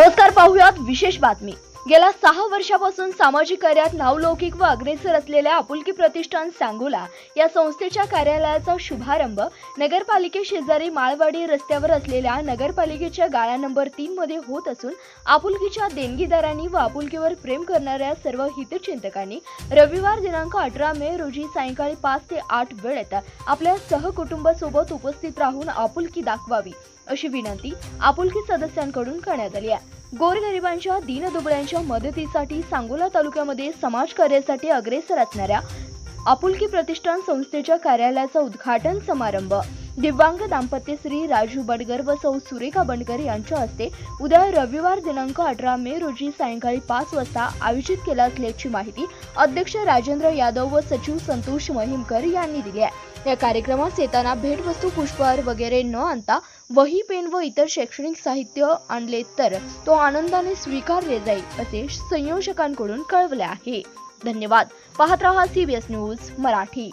नमस्कार पाहूयात विशेष बातमी. गेल्या सहा वर्षापासून सामाजिक कार्यात नावलौकिक व अग्रेसर असलेल्या आपुलकी प्रतिष्ठान सांगोला या संस्थेच्या कार्यालयाचा शुभारंभ नगरपालिके शेजारी माळवाडी रस्त्यावर असलेल्या नगरपालिकेच्या गाळा नंबर तीन मध्ये होत असून आपुलकीच्या देणगीदारांनी व आपुलकीवर प्रेम करणाऱ्या सर्व हितचिंतकांनी रविवार दिनांक अठरा मे रोजी सायंकाळी पाच ते आठ वेळेत आपल्या सहकुटुंबासोबत उपस्थित राहून आपुलकी दाखवावी. अशी विनंती आपुलकी सदस्यांकडून करण्यात आली आहे. गोरगरिबांच्या दीनदुबळ्यांच्या मदतीसाठी सांगोला तालुक्यामध्ये समाज कार्यासाठी अग्रेसर असणाऱ्या आपुलकी प्रतिष्ठान संस्थेच्या कार्यालयाचा उद्घाटन समारंभ दिव्यांग दाम्पत्य श्री राजू बडगर व सौ सुरेखा बंडकर यांच्या हस्ते उद्या रविवार दिनांक अठरा मे रोजी सायंकाळी पाच वाजता आयोजित केला असल्याची माहिती अध्यक्ष राजेंद्र यादव व सचिव संतोष महिमकर यांनी दिली आहे. या कार्यक्रमात येताना भेटवस्तू पुष्पहार वगैरे न आणता वही पेन व इतर शैक्षणिक साहित्य आणले तर तो आनंदाने स्वीकारले जाईल असे संयोजकांकडून कळवले आहे. धन्यवाद. पाहत रहा सीबीएस न्यूज मराठी.